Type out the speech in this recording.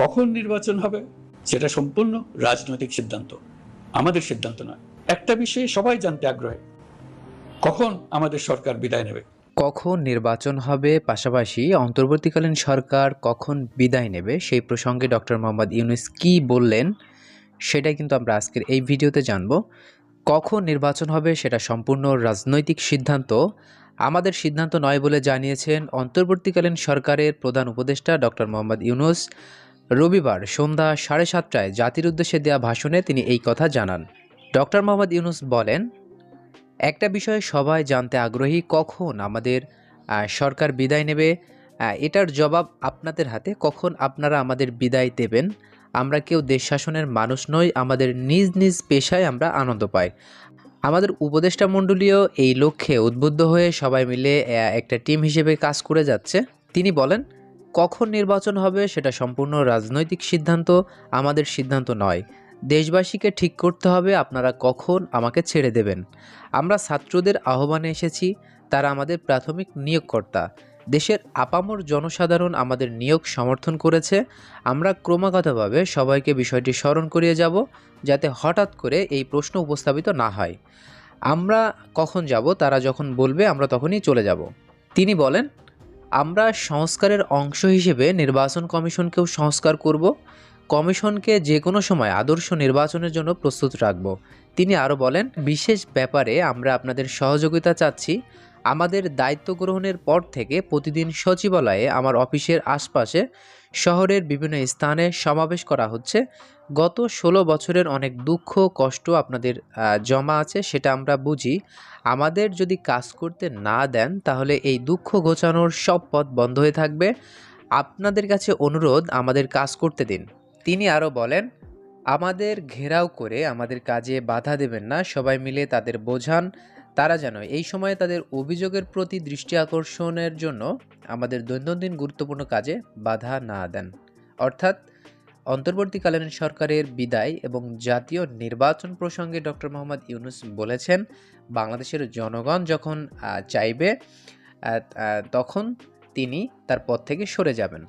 কখন নির্বাচন হবে? সেটা সম্পূর্ণ রাজনৈতিক সিদ্ধান্ত। আমাদের সিদ্ধান্ত নয়। একটা বিষয়ে সবাই জানতে আগ্রহী। কখন আমাদের সরকার বিদায় নেবে? কখন নির্বাচন হবে? পাশাপাশি অন্তর্বর্তীকালীন সরকার কখন বিদায় নেবে? সেই প্রসঙ্গে ডক্টর মোহাম্মদ ইউনুস কি বললেন, সেটাই কিন্তু আমরা আজকের এই ভিডিওতে জানব। কখন নির্বাচন হবে সেটা সম্পূর্ণ রাজনৈতিক সিদ্ধান্ত। আমাদের সিদ্ধান্ত নয় বলে জানিয়েছেন অন্তর্বর্তীকালীন সরকারের প্রধান উপদেষ্টা ডক্টর মোহাম্মদ ইউনুস। রবিবার সন্ধ্যা সাড়ে সাতটায় জাতির উদ্দেশ্যে দেওয়া ভাষণে তিনি এই কথা জানান। ডক্টর মোহাম্মদ ইউনুস বলেন, একটা বিষয়ে সবাই জানতে আগ্রহী, কখন আমাদের সরকার বিদায় নেবে? এটার জবাব আপনাদের হাতে। কখন আপনারা আমাদের বিদায় দেবেন? আমরা কেউ দেশ শাসনের মানুষ নই, আমাদের নিজ নিজ পেশায় আমরা আনন্দ পাই। আমাদের উপদেষ্টা মণ্ডলীয় এই লক্ষ্যে উদ্বুদ্ধ হয়ে সবাই মিলে একটা টিম হিসেবে কাজ করে যাচ্ছে। তিনি বলেন কখন নির্বাচন হবে সেটা সম্পূর্ণ রাজনৈতিক সিদ্ধান্ত, আমাদের সিদ্ধান্ত নয়। দেশবাসীকে ঠিক করতে হবে আপনারা কখন আমাকে ছেড়ে দেবেন। আমরা ছাত্রদের আহ্বানে এসেছি, তারা আমাদের প্রাথমিক নিয়োগকর্তা। দেশের আপামর জনসাধারণ আমাদের নিয়োগ সমর্থন করেছে। আমরা ক্রমাগতভাবে সবাইকে বিষয়টি স্মরণ করিয়ে যাব, যাতে হঠাৎ করে এই প্রশ্ন উপস্থাপিত না হয়। আমরা কখন যাব, তারা যখন বলবে, আমরা তখনই চলে যাব। তিনি বলেন আমরা সংস্কারের অংশ হিসেবে নির্বাচন কমিশনকেও সংস্কার করব। কমিশনকে যে কোনো সময় আদর্শ নির্বাচনের জন্য প্রস্তুত রাখব। তিনি আরও বলেন, বিশেষ ব্যাপারে আমরা আপনাদের সহযোগিতা চাচ্ছি। আমাদের দায়িত্ব গ্রহণের পর থেকে প্রতিদিন সচিবালয়ে আমার অফিসের আশপাশে শহরের বিভিন্ন স্থানে সমাবেশ করা হচ্ছে। গত ষোলো বছরের অনেক দুঃখ, কষ্ট আপনাদের জমা আছে, সেটা আমরা বুঝি। আমাদের যদি কাজ করতে না দেন, তাহলে এই দুঃখ ঘোচানোর সব পথ বন্ধ হয়ে থাকবে। আপনাদের কাছে অনুরোধ, আমাদের কাজ করতে দিন। তিনি আরও বলেন, আমাদের ঘেরাও করে আমাদের কাজে বাধা দেবেন না, সবাই মিলে তাদের বোঝান। তারা যেন এই সময়ে তাদের অভিযোগের প্রতি দৃষ্টি আকর্ষণের জন্য আমাদের দৈনন্দিন গুরুত্বপূর্ণ কাজে বাধা না দেন। অর্থাৎ অন্তর্বর্তীকালীন সরকারের বিদায় এবং জাতীয় নির্বাচন প্রসঙ্গে ডক্টর মোহাম্মদ ইউনুস বলেছেন, বাংলাদেশের জনগণ যখন চাইবে তখন তিনি তার পদ থেকে সরে যাবেন।